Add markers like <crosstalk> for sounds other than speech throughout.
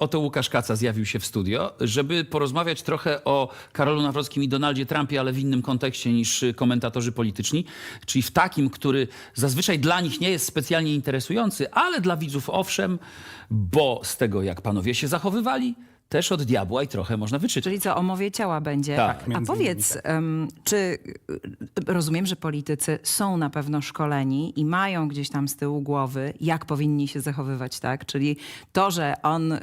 Oto Łukasz Kaca zjawił się w studio, żeby porozmawiać trochę o Karolu Nawrockim i Donaldzie Trumpie, ale w innym kontekście niż y, komentatorzy polityczni, czyli w takim, który zazwyczaj dla nich nie jest specjalnie interesujący, ale dla widzów owszem, bo z tego, jak panowie się zachowywali, też od diabła i trochę można wyczytać. Czyli co, o mowie ciała będzie. Tak, A między powiedz, em, czy y, rozumiem, że politycy są na pewno szkoleni i mają gdzieś tam z tyłu głowy, jak powinni się zachowywać, tak? Czyli to, że on y,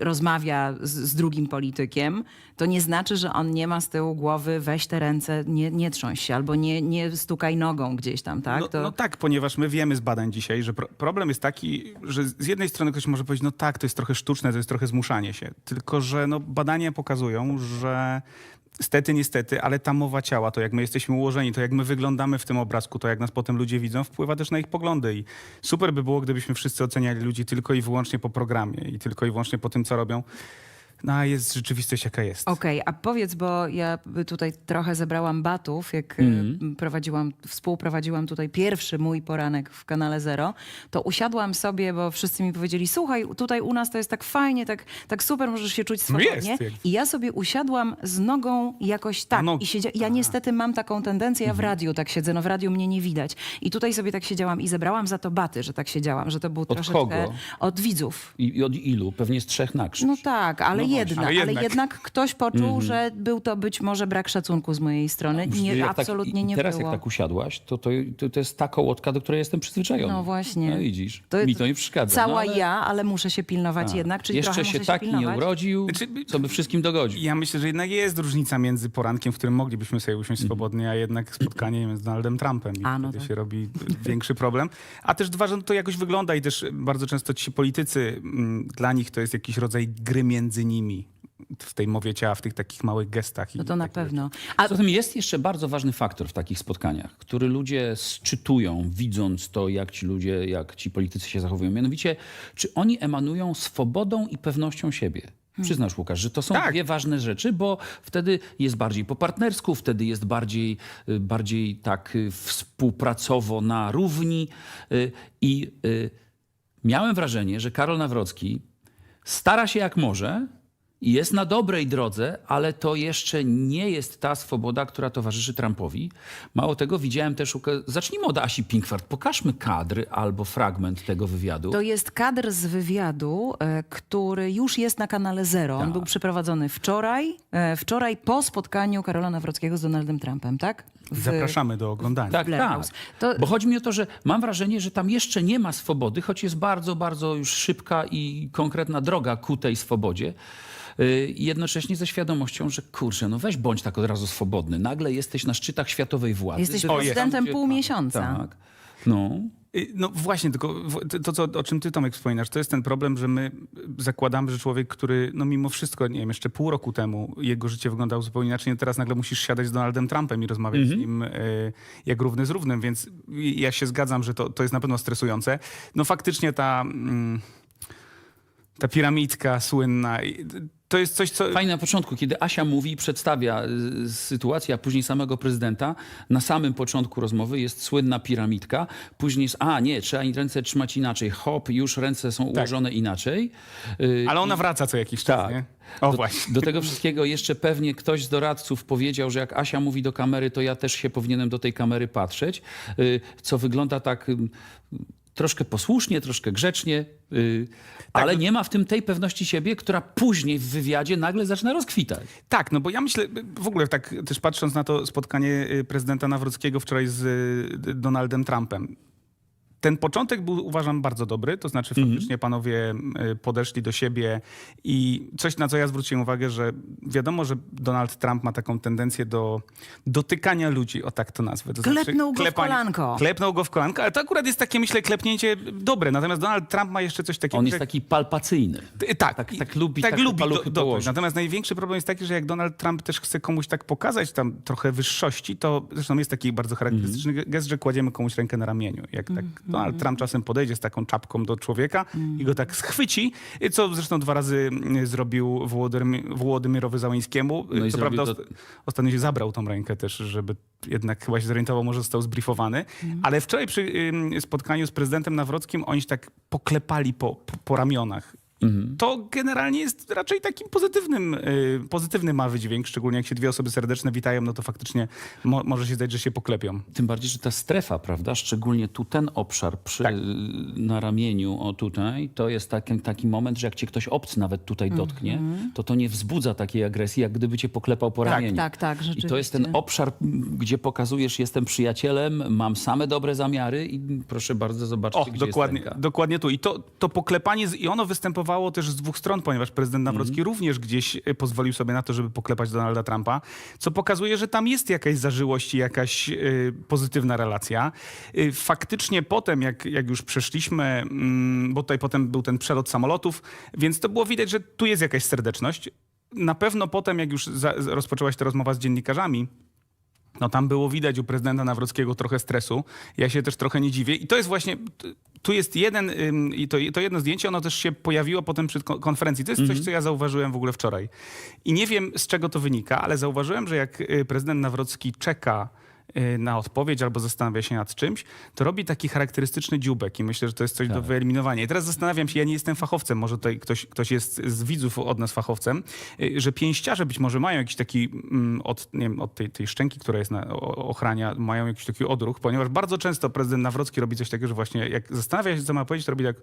rozmawia z, z drugim politykiem, to nie znaczy, że on nie ma z tyłu głowy weź te ręce, nie, nie trząść się, albo nie, nie stukaj nogą gdzieś tam, tak? No, To... no tak, ponieważ my wiemy z badań dzisiaj, że pro problem jest taki, że z jednej strony ktoś może powiedzieć, no tak, to jest trochę sztuczne, to jest trochę zmuszanie się. Tylko, że no, badania pokazują, że stety, niestety, ale ta mowa ciała, to jak my jesteśmy ułożeni, to jak my wyglądamy w tym obrazku, to jak nas potem ludzie widzą, wpływa też na ich poglądy. I super by było, gdybyśmy wszyscy oceniali ludzi tylko i wyłącznie po programie i tylko i wyłącznie po tym, co robią. No a jest rzeczywistość, jaka jest. Okej, a powiedz, bo ja tutaj trochę zebrałam batów, jak Mhm. y, prowadziłam, współprowadziłam tutaj pierwszy mój poranek w kanale Zero, to usiadłam sobie, bo wszyscy mi powiedzieli, słuchaj, tutaj u nas to jest tak fajnie, tak, tak super, możesz się czuć No swobodnie. jak- I ja sobie usiadłam z nogą jakoś tak. No, I siedzia... Ja niestety mam taką tendencję, ja w radiu tak siedzę, no w radiu mnie nie widać. I tutaj sobie tak siedziałam i zebrałam za to baty, że tak siedziałam, że to był troszeczkę kogo? od widzów. I, I od ilu? Pewnie z trzech na krzyż. No tak, ale, No właśnie, jednak, ale ale, jednak. ktoś poczuł, że był to być może brak szacunku z mojej strony. Nie, Jak tak- absolutnie i nie Teraz było. jak tak usiadłaś, to, to, to, to jest ta kołotka, do której jestem przyzwyczajony. No właśnie. No widzisz, To mi to nie przeszkadza. Cała no, ale- ja, ale muszę się pilnować tak. jednak, czyli Jeszcze się się nie pilnować. urodził, Znaczy, co by wszystkim dogodził. Ja myślę, że jednak jest różnica między porankiem, w którym moglibyśmy sobie usiąść swobodnie, a jednak spotkaniem z Donaldem Trumpem. I A, no wtedy tak. się robi większy problem. A też dwa, że to jakoś wygląda i też bardzo często ci politycy, mm, dla nich to jest jakiś rodzaj gry między nimi. W tej mowie ciała, w tych takich małych gestach. i No to na takich pewno. A Poza tym jest jeszcze bardzo ważny faktor w takich spotkaniach, który ludzie sczytują, widząc to, jak ci ludzie, jak ci politycy się zachowują. Mianowicie, czy oni emanują swobodą i pewnością siebie. Przyznasz, Łukasz, że to są Tak. dwie ważne rzeczy, bo wtedy jest bardziej po partnersku, wtedy jest bardziej, y, bardziej tak y, współpracowo na równi. y, I miałem wrażenie, że Karol Nawrocki stara się jak może jest na dobrej drodze, ale to jeszcze nie jest ta swoboda, która towarzyszy Trumpowi. Mało tego, widziałem też... Zacznijmy od Asi Pinkwart. Pokażmy kadry albo fragment tego wywiadu. to jest kadr z wywiadu, e, który już jest na kanale Zero. On Tak. był przeprowadzony wczoraj, e, wczoraj po spotkaniu Karola Nawrockiego z Donaldem Trumpem, tak? W- Zapraszamy do oglądania. Tak, tak. To- Bo chodzi mi o to, że mam wrażenie, że tam jeszcze nie ma swobody, choć jest bardzo, bardzo już szybka i konkretna droga ku tej swobodzie. Yy, i Jednocześnie ze świadomością, że kurczę, no weź bądź tak od razu swobodny. Nagle jesteś na szczytach światowej władzy. Jesteś prezydentem pół miesiąca. Tak. No. Y, No właśnie, tylko to, co, o czym ty Tomek wspominasz, to jest ten problem, że my zakładamy, że człowiek, który no mimo wszystko, nie wiem, jeszcze pół roku temu jego życie wyglądało zupełnie inaczej, no teraz nagle musisz siadać z Donaldem Trumpem i rozmawiać z nim y, jak równy z równym, więc ja się zgadzam, że to, to jest na pewno stresujące. No faktycznie ta, mm, ta piramidka słynna, i- to jest coś, co... Fajne na początku, kiedy Asia mówi, przedstawia y, sytuację, a później samego prezydenta. Na samym początku rozmowy jest słynna piramidka. Później jest, a nie, trzeba ręce trzymać inaczej. Hop, już ręce są ułożone inaczej. Y, Ale ona wraca co jakiś czas, Tak. nie? O do, właśnie. do tego wszystkiego jeszcze pewnie ktoś z doradców powiedział, że jak Asia mówi do kamery, to ja też się powinienem do tej kamery patrzeć, y, co wygląda tak troszkę posłusznie, troszkę grzecznie, y, ale nie ma w tym tej pewności siebie, która później w wywiadzie nagle zaczyna rozkwitać. Tak, no bo ja myślę, w ogóle tak też patrząc na to spotkanie y, prezydenta Nawrockiego wczoraj z y, Donaldem Trumpem. Ten początek był, uważam, bardzo dobry, to znaczy faktycznie panowie y, podeszli do siebie i coś, na co ja zwróciłem uwagę, że wiadomo, że Donald Trump ma taką tendencję do dotykania ludzi, o tak to nazwę. To Klepnął go w kolanko. Klepnął go w kolanko, ale to akurat jest takie, myślę, klepnięcie dobre. Natomiast Donald Trump ma jeszcze coś takiego, On jest że- taki palpacyjny. Tak, Tak- tak lubi tak takie lubi do, do. Natomiast największy problem jest taki, że jak Donald Trump też chce komuś tak pokazać tam trochę wyższości, to zresztą jest taki bardzo charakterystyczny Mhm. gest, że kładziemy komuś rękę na ramieniu. Jak tak Donald Trump czasem podejdzie z taką czapką do człowieka i go tak schwyci, co zresztą dwa razy mm, zrobił Włodymir, Włodymyrowi Załańskiemu. No co prawda to- osta- ostatnio się zabrał tą rękę też, żeby jednak chyba się zorientował, może został zbriefowany. Ale wczoraj przy spotkaniu z prezydentem Nawrockim oni się tak poklepali po, po, po ramionach. To generalnie jest raczej takim pozytywnym, y, pozytywny ma wydźwięk, szczególnie jak się dwie osoby serdeczne witają, no to faktycznie mo- może się zdać, że się poklepią. Tym bardziej, że ta strefa, prawda, szczególnie tu ten obszar przy, Tak. na ramieniu, o tutaj, to jest taki, taki moment, że jak cię ktoś obcy nawet tutaj dotknie, to to nie wzbudza takiej agresji, jak gdyby cię poklepał po ramieniu. tak, tak, I to jest ten rzeczywiście. obszar, gdzie pokazujesz, jestem przyjacielem, mam same dobre zamiary i proszę bardzo, zobaczcie, O, gdzie dokładnie, jest ręka. dokładnie tu. I to, to poklepanie, z, i ono występowało też z dwóch stron, ponieważ prezydent Nawrocki również gdzieś y, pozwolił sobie na to, żeby poklepać Donalda Trumpa, co pokazuje, że tam jest jakaś zażyłość i jakaś y, pozytywna relacja. Y, faktycznie potem, jak, jak już przeszliśmy, mm, bo tutaj potem był ten przelot samolotów, więc to było widać, że tu jest jakaś serdeczność. Na pewno potem, jak już za, rozpoczęła się ta rozmowa z dziennikarzami, no tam było widać u prezydenta Nawrockiego trochę stresu. Ja się też trochę nie dziwię. I to jest właśnie, tu jest jeden, i to, to jedno zdjęcie, ono też się pojawiło potem przy ko- konferencji. To jest coś, co ja zauważyłem w ogóle wczoraj. I nie wiem, z czego to wynika, ale zauważyłem, że jak y, prezydent Nawrocki czeka na odpowiedź albo zastanawia się nad czymś, to robi taki charakterystyczny dziubek i myślę, że to jest coś do wyeliminowania. I teraz zastanawiam się, ja nie jestem fachowcem, może tutaj ktoś, ktoś jest z widzów od nas fachowcem, y, że pięściarze być może mają jakiś taki mm, od, nie wiem, od tej, tej szczęki, która jest na ochrania, mają jakiś taki odruch, ponieważ bardzo często prezydent Nawrocki robi coś takiego, że właśnie jak zastanawia się, co ma powiedzieć, to robi tak...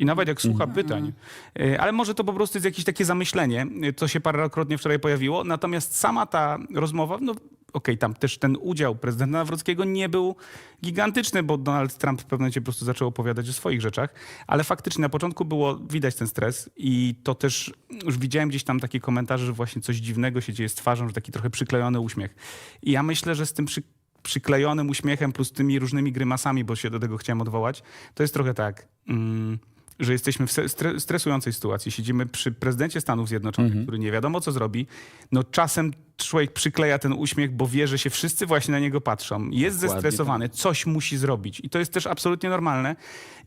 I nawet jak słucha pytań. Y, Ale może to po prostu jest jakieś takie zamyślenie, y, co się parokrotnie wczoraj pojawiło. Natomiast sama ta rozmowa, no okej, tam też ten udział prezydenta Nawrockiego nie był gigantyczny, bo Donald Trump w pewnym momencie po prostu zaczął opowiadać o swoich rzeczach. Ale faktycznie na początku było widać ten stres i to też już widziałem gdzieś tam takie komentarze, że właśnie coś dziwnego się dzieje z twarzą, że taki trochę przyklejony uśmiech. I ja myślę, że z tym przy, przyklejonym uśmiechem plus tymi różnymi grymasami, bo się do tego chciałem odwołać, to jest trochę tak. Mm, że jesteśmy w stresującej sytuacji. Siedzimy przy prezydencie Stanów Zjednoczonych, który nie wiadomo co zrobi. No czasem człowiek przykleja ten uśmiech, bo wie, że się wszyscy właśnie na niego patrzą. Jest Dokładnie zestresowany, coś musi zrobić. I to jest też absolutnie normalne.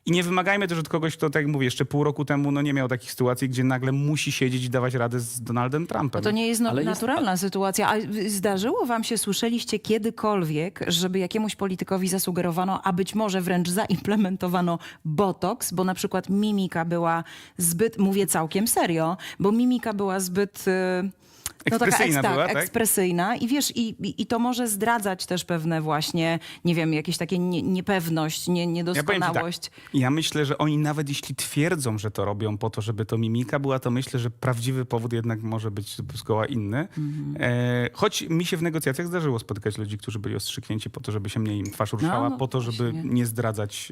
I nie wymagajmy też od kogoś, kto, tak jak mówię, jeszcze pół roku temu no, nie miał takich sytuacji, gdzie nagle musi siedzieć i dawać radę z Donaldem Trumpem. No to nie jest, no, Ale jest- naturalna sytuacja. A zdarzyło wam się, słyszeliście kiedykolwiek, żeby jakiemuś politykowi zasugerowano, a być może wręcz zaimplementowano botoks, bo na przykład mimika była zbyt, mówię całkiem serio, bo mimika była zbyt... y, No taka Ekspresyjna eks- tak, była, tak? ekspresyjna i wiesz, i, i, i to może zdradzać też pewne właśnie, nie wiem, jakieś takie nie, niepewność, nie, Ja ci niedoskonałość. tak, ja myślę, że oni nawet jeśli twierdzą, że to robią po to, żeby to mimika była, to myślę, że prawdziwy powód jednak może być zgoła inny. Mhm. E, choć mi się w negocjacjach zdarzyło spotykać ludzi, którzy byli ostrzyknięci po to, żeby się mniej im twarz ruszała, no po to, żeby właśnie. nie zdradzać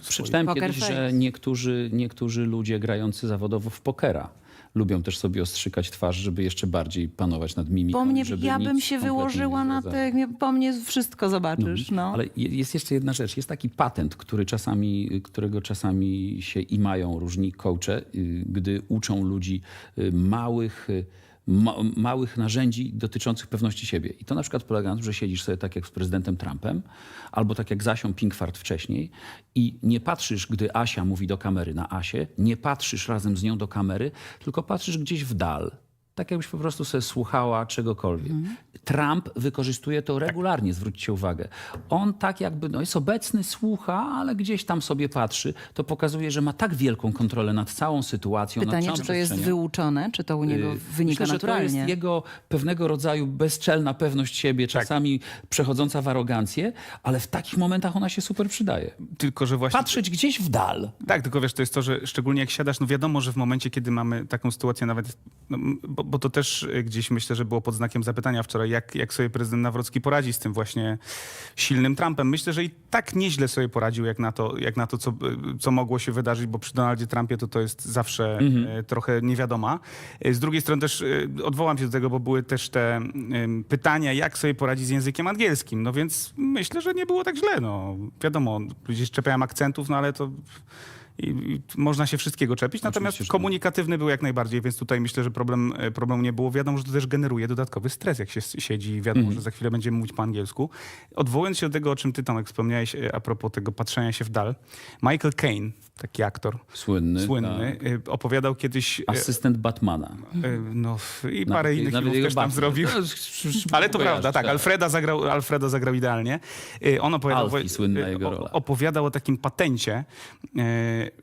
e. Przeczytałem kiedyś, face. że niektórzy, niektórzy ludzie grający zawodowo w pokera lubią też sobie ostrzykać twarz, żeby jeszcze bardziej panować nad mimiką. Po mnie, ja bym się wyłożyła na nie- po mnie wszystko zobaczysz, no. Ale je- jest jeszcze jedna rzecz. Jest taki patent, który czasami, którego czasami się i mają różni coache, y, gdy uczą ludzi y, małych, y, ma, małych narzędzi dotyczących pewności siebie. I to na przykład polega na tym, że siedzisz sobie tak jak z prezydentem Trumpem, albo tak jak z Asią Pinkwart wcześniej i nie patrzysz, gdy Asia mówi do kamery na Asię, nie patrzysz razem z nią do kamery, tylko patrzysz gdzieś w dal. Tak jakbyś po prostu sobie słuchała czegokolwiek. Trump wykorzystuje to regularnie, zwróćcie uwagę. On tak jakby no jest obecny, słucha, ale gdzieś tam sobie patrzy. To pokazuje, że ma tak wielką kontrolę nad całą sytuacją. nad Pytanie, całą czy to jest wyuczone, czy to u niego Y, wynika Myślę, że naturalnie? to jest jego pewnego rodzaju bezczelna pewność siebie, Tak. czasami przechodząca w arogancję, ale w takich momentach ona się super przydaje. Tylko, że właśnie... Patrzeć gdzieś w dal. Tak, tylko wiesz, to jest to, że szczególnie jak siadasz, no wiadomo, że w momencie, kiedy mamy taką sytuację nawet, no, bo, bo to też y, gdzieś myślę, że było pod znakiem zapytania wczoraj, jak, jak sobie prezydent Nawrocki poradzi z tym właśnie silnym Trumpem. Myślę, że i tak nieźle sobie poradził, jak na to, jak na to co, y, co mogło się wydarzyć, bo przy Donaldzie Trumpie to to jest zawsze y, trochę niewiadoma. Z drugiej strony też odwołam się do tego, bo były też te pytania, jak sobie poradzić z językiem angielskim. No więc myślę, że nie było tak źle. No. Wiadomo, ludzie szczepiają akcentów, no ale to i, i można się wszystkiego czepić, natomiast że tak. komunikatywny był jak najbardziej, więc tutaj myślę, że problem, e, problemu nie było. Wiadomo, że to też generuje dodatkowy stres, jak się s- siedzi i wiadomo, Mhm. że za chwilę będziemy mówić po angielsku. Odwołując się do tego, o czym ty, Tomek, wspomniałeś e, a propos tego patrzenia się w dal, Michael Caine, taki aktor Słynny. słynny, tak. e, opowiadał kiedyś... e, Asystent Batmana. e, No, i Nawet- parę innych nawet filmów jego też tam zrobił. <laughs> Ale to prawda, tak. Alfreda zagrał, Alfredo zagrał idealnie. Y, On opowiadał, Alfie, słynna jego o- rola. opowiadał o takim patencie,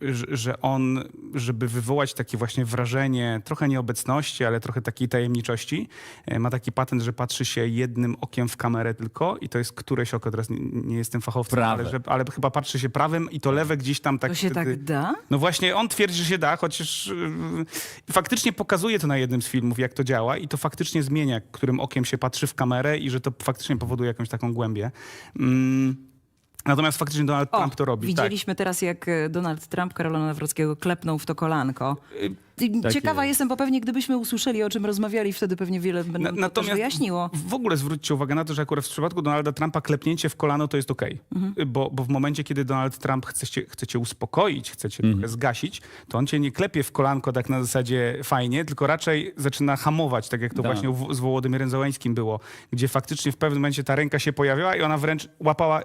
że, że on, żeby wywołać takie właśnie wrażenie trochę nieobecności, ale trochę takiej tajemniczości, e, ma taki patent, że patrzy się jednym okiem w kamerę tylko i to jest któreś oko, teraz nie, nie jestem fachowcem, ale, że, ale chyba patrzy się prawym i to lewe gdzieś tam tak... To się wtedy- tak da? no właśnie, on twierdzi, że się da, chociaż yy, faktycznie pokazuje to na jednym z filmów, jak to działa i to faktycznie zmienia, którym okiem się patrzy w kamerę i że to faktycznie powoduje jakąś taką głębię. Mm. Natomiast faktycznie Donald Trump to robi. Tak. Widzieliśmy teraz, jak e, Donald Trump Karola Nawrockiego klepnął w to kolanko. Tak Ciekawa jest. jestem, bo pewnie gdybyśmy usłyszeli, o czym rozmawiali, wtedy pewnie wiele by Na, nam to też wyjaśniło. w ogóle zwróćcie uwagę na to, że akurat w przypadku Donalda Trumpa klepnięcie w kolano to jest okej. Mhm. Bo, bo w momencie, kiedy Donald Trump chce cię, chce cię uspokoić, chce cię Mhm. trochę zgasić, to on cię nie klepie w kolanko tak na zasadzie fajnie, tylko raczej zaczyna hamować, tak jak to Tak. właśnie w, z Wołodymyrem Załańskim było, gdzie faktycznie w pewnym momencie ta ręka się pojawiła i ona wręcz łapała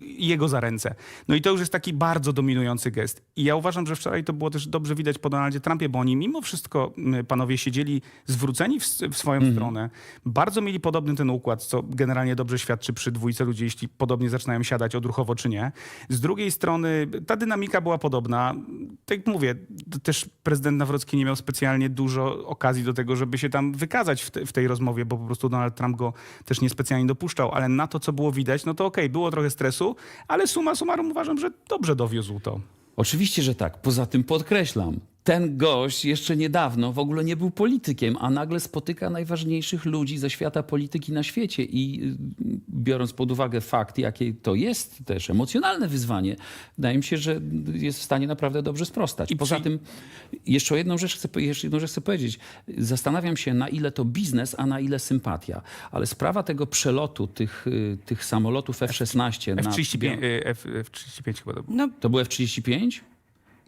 jego za ręce. No i to już jest taki bardzo dominujący gest. I ja uważam, że wczoraj to było też dobrze widać po Donaldzie Trumpie, bo oni mimo wszystko, panowie, siedzieli zwróceni w, w swoją stronę. Bardzo mieli podobny ten układ, co generalnie dobrze świadczy przy dwójce ludzi, jeśli podobnie zaczynają siadać odruchowo czy nie. Z drugiej strony ta dynamika była podobna. Tak jak mówię, też prezydent Nawrocki nie miał specjalnie dużo okazji do tego, żeby się tam wykazać w, te, w tej rozmowie, bo po prostu Donald Trump go też niespecjalnie dopuszczał, ale na to, co było widać, no to okej, było trochę stresu, ale suma summarum uważam, że dobrze dowiózł to. Oczywiście, że tak. Poza tym podkreślam, ten gość jeszcze niedawno w ogóle nie był politykiem, a nagle spotyka najważniejszych ludzi ze świata polityki na świecie i y, biorąc pod uwagę fakt, jakie to jest też emocjonalne wyzwanie, wydaje mi się, że jest w stanie naprawdę dobrze sprostać. I Poza tym jeszcze jedną rzecz chcę, jeszcze jedną rzecz chcę powiedzieć. Zastanawiam się, na ile to biznes, a na ile sympatia. Ale sprawa tego przelotu tych, y, tych samolotów F-16 na... F-35, y, F-35 chyba to było. No, To były F-35?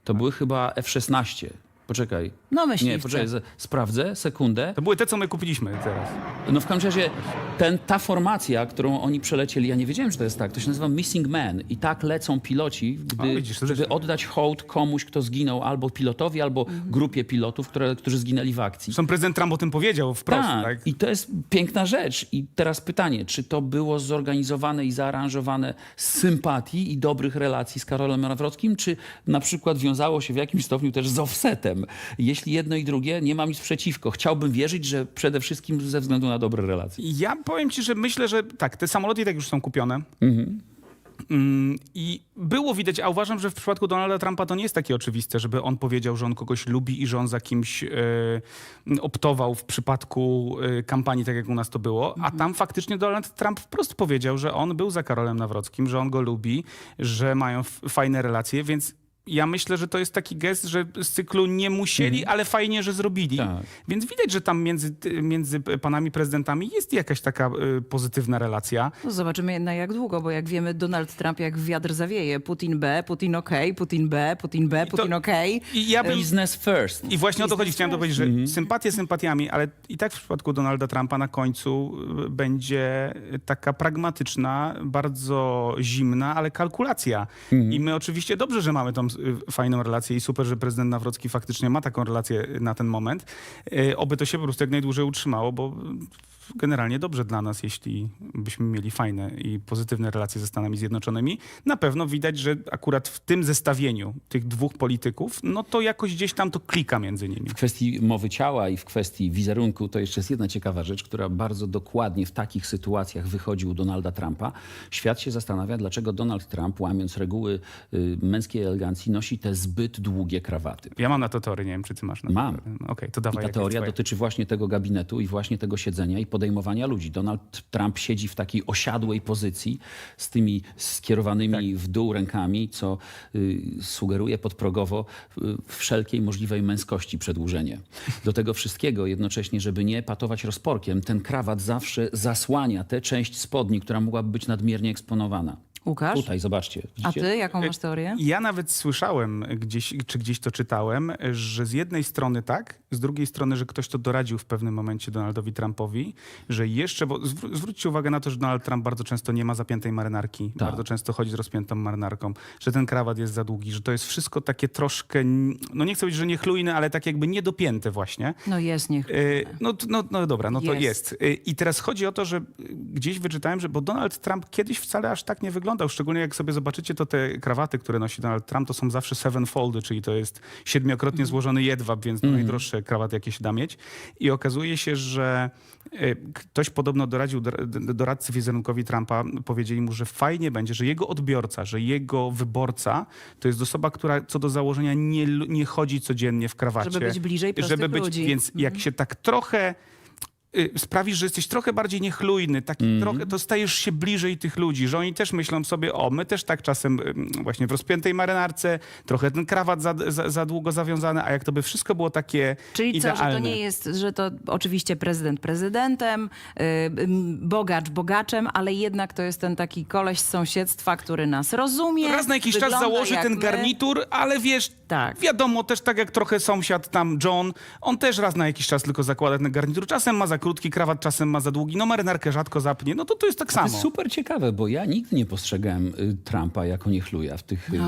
To były chyba F-16. Poczekaj. no Nie, myśliwce. poczekaj, z- sprawdzę, sekundę. To były te, co my kupiliśmy teraz. No w każdym razie ten, ta formacja, którą oni przelecieli, ja nie wiedziałem, że to jest tak, to się nazywa Missing Man i tak lecą piloci, gdy, A, widzisz, to żeby oddać hołd komuś, kto zginął, albo pilotowi, albo grupie pilotów, które, którzy zginęli w akcji. Zresztą prezydent Trump o tym powiedział wprost. Tak, Tak, i to jest piękna rzecz. I teraz pytanie, czy to było zorganizowane i zaaranżowane z sympatii i dobrych relacji z Karolem Nawrockim, czy na przykład wiązało się w jakimś stopniu też z offsetem? Jeśli jedno i drugie, nie mam nic przeciwko. Chciałbym wierzyć, że przede wszystkim ze względu na dobre relacje. Ja powiem ci, że myślę, że tak, te samoloty i tak już są kupione. Mm, I było widać, a uważam, że w przypadku Donalda Trumpa to nie jest takie oczywiste, żeby on powiedział, że on kogoś lubi i że on za kimś e, optował w przypadku e, kampanii, tak jak u nas to było. A tam faktycznie Donald Trump wprost powiedział, że on był za Karolem Nawrockim, że on go lubi, że mają fajne relacje, więc ja myślę, że to jest taki gest, że z cyklu nie musieli, ale fajnie, że zrobili. Tak. Więc widać, że tam między, między panami prezydentami jest jakaś taka y, pozytywna relacja. No zobaczymy na jak długo, bo jak wiemy, Donald Trump jak wiatr zawieje. Putin B, Putin OK, Putin B, Putin B, to- Putin OK. I ja bym... Business first. I właśnie o to Business chodzi. Chciałem to powiedzieć, że sympatie sympatiami, ale i tak w przypadku Donalda Trumpa na końcu y, będzie taka pragmatyczna, bardzo zimna, ale kalkulacja. I my oczywiście dobrze, że mamy tą fajną relację i super, że prezydent Nawrocki faktycznie ma taką relację na ten moment. Y, Oby to się po prostu jak najdłużej utrzymało, bo generalnie dobrze dla nas, jeśli byśmy mieli fajne i pozytywne relacje ze Stanami Zjednoczonymi. Na pewno widać, że akurat w tym zestawieniu tych dwóch polityków, no to jakoś gdzieś tam to klika między nimi. W kwestii mowy ciała i w kwestii wizerunku to jeszcze jest jedna ciekawa rzecz, która bardzo dokładnie w takich sytuacjach wychodzi u Donalda Trumpa. Świat się zastanawia, dlaczego Donald Trump, łamiąc reguły y, męskiej elegancji, nosi te zbyt długie krawaty. Ja mam na to teorię, nie wiem, czy ty masz. Na Mam. No, Okej, to I dawaj. ta jak jest teoria dotyczy właśnie tego gabinetu i właśnie tego siedzenia i podejmowania ludzi. Donald Trump siedzi w takiej osiadłej pozycji z tymi skierowanymi Tak. w dół rękami, co y, sugeruje podprogowo y, wszelkiej możliwej męskości przedłużenie. Do tego wszystkiego jednocześnie, żeby nie patować rozporkiem, ten krawat zawsze zasłania tę część spodni, która mogłaby być nadmiernie eksponowana. Łukasz? Tutaj, zobaczcie. A Widzicie? ty jaką masz teorię? Ja nawet słyszałem gdzieś, czy gdzieś to czytałem, że z jednej strony tak, z drugiej strony, że ktoś to doradził w pewnym momencie Donaldowi Trumpowi, że jeszcze, bo zwró- zwróćcie uwagę na to, że Donald Trump bardzo często nie ma zapiętej marynarki, Tak. bardzo często chodzi z rozpiętą marynarką, że ten krawat jest za długi, że to jest wszystko takie troszkę, no nie chcę powiedzieć, że niechlujne, ale tak jakby niedopięte właśnie. No jest, niech. Y, No, no, no dobra, no to Jest. jest. Y, I teraz chodzi o to, że gdzieś wyczytałem, że bo Donald Trump kiedyś wcale aż tak nie wyglądał wyglądał. Szczególnie jak sobie zobaczycie, to te krawaty, które nosi Donald Trump, to są zawsze sevenfoldy, czyli to jest siedmiokrotnie złożony jedwab, więc to najdroższe krawaty, jakie się da mieć. I okazuje się, że e, ktoś podobno doradził doradcy wizerunkowi Trumpa, powiedzieli mu, że fajnie będzie, że jego odbiorca, że jego wyborca to jest osoba, która co do założenia nie, nie chodzi codziennie w krawacie. Żeby być bliżej prostych Żeby być, ludzi. Więc jak się tak trochę sprawisz, że jesteś trochę bardziej niechlujny, taki Mhm. trochę, to stajesz się bliżej tych ludzi, że oni też myślą sobie, o, my też tak czasem y, właśnie w rozpiętej marynarce, trochę ten krawat za, za, za długo zawiązany, a jak to by wszystko było takie Czyli idealne. co, że to nie jest, że to oczywiście prezydent prezydentem, y, ym, bogacz bogaczem, ale jednak to jest ten taki koleś z sąsiedztwa, który nas rozumie. Raz na jakiś czas założy jak ten my. garnitur, ale wiesz, Tak. wiadomo też tak jak trochę sąsiad tam John, on też raz na jakiś czas tylko zakłada ten garnitur. Czasem ma za krótki krawat, czasem ma za długi, no marynarkę rzadko zapnie, no to to jest tak To samo. jest super ciekawe, bo ja nigdy nie postrzegałem y, Trumpa jako niechluja w tych y,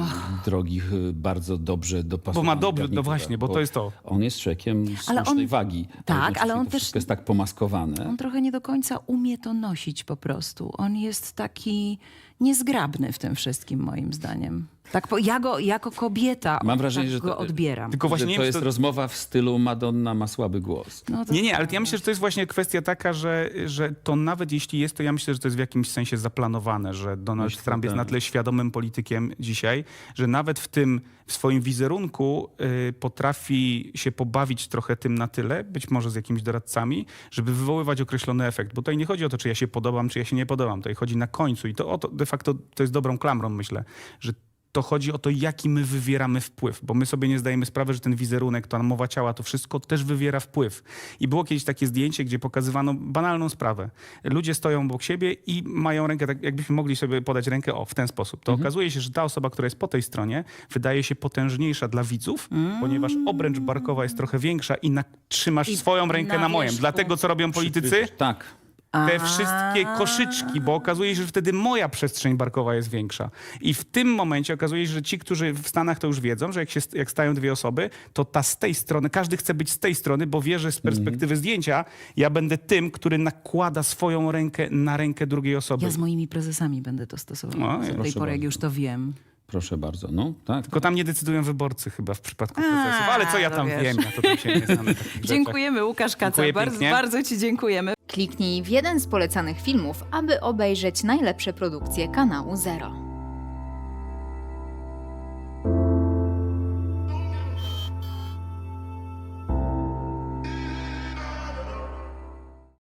drogich, y, bardzo dobrze dopasowanych Bo ma dobry- no właśnie, bo to jest to. On jest człowiekiem słusznej on- wagi. tak, ale on to też- wszystko jest tak pomaskowane. On trochę nie do końca umie to nosić po prostu. On jest taki niezgrabny w tym wszystkim, moim zdaniem. Tak, po, ja go jako kobieta Mam wrażenie, tak że go to- odbieram. Tylko właśnie że to wiem, jest to- rozmowa w stylu Madonna ma słaby głos. No Nie, nie, ale ja myślę, że to jest właśnie kwestia taka, że, że to nawet jeśli jest, to ja myślę, że to jest w jakimś sensie zaplanowane, że Donald Myślę, Trump jest tak. na tyle świadomym politykiem dzisiaj, że nawet w tym w swoim wizerunku y, potrafi się pobawić trochę tym na tyle, być może z jakimiś doradcami, żeby wywoływać określony efekt. Bo tutaj nie chodzi o to, czy ja się podobam, czy ja się nie podobam. Tutaj chodzi na końcu i to, o to de facto to jest dobrą klamrą, myślę, że to chodzi o to, jaki my wywieramy wpływ, bo my sobie nie zdajemy sprawy, że ten wizerunek, ta mowa ciała, to wszystko też wywiera wpływ. I było kiedyś takie zdjęcie, gdzie pokazywano banalną sprawę. Ludzie stoją obok siebie i mają rękę, tak jakbyśmy mogli sobie podać rękę, o, w ten sposób. To okazuje się, że ta osoba, która jest po tej stronie, wydaje się potężniejsza dla widzów, ponieważ obręcz barkowa jest trochę większa i na, trzymasz I swoją rękę na na moją. wierzchu Dlatego, co robią politycy? Tak. Te wszystkie koszyczki, bo okazuje się, że wtedy moja przestrzeń barkowa jest większa. I w tym momencie okazuje się, że ci, którzy w Stanach to już wiedzą, że jak, się, jak stają dwie osoby, to ta z tej strony, każdy chce być z tej strony, bo wie, że z perspektywy zdjęcia ja będę tym, który nakłada swoją rękę na rękę drugiej osoby. Ja z moimi prezesami będę to stosował. No, z tej pory, jak już to wiem. Proszę bardzo. No, tak. Tylko tam nie decydują wyborcy chyba w przypadku A, procesów. Ale co ja no tam wiesz. wiem, ja to tam się nie znam na takich rzeczach. Dziękujemy, Łukasz Kaca. Dziękuję bardzo, pięknie. bardzo ci dziękujemy. Kliknij w jeden z polecanych filmów, aby obejrzeć najlepsze produkcje kanału Zero.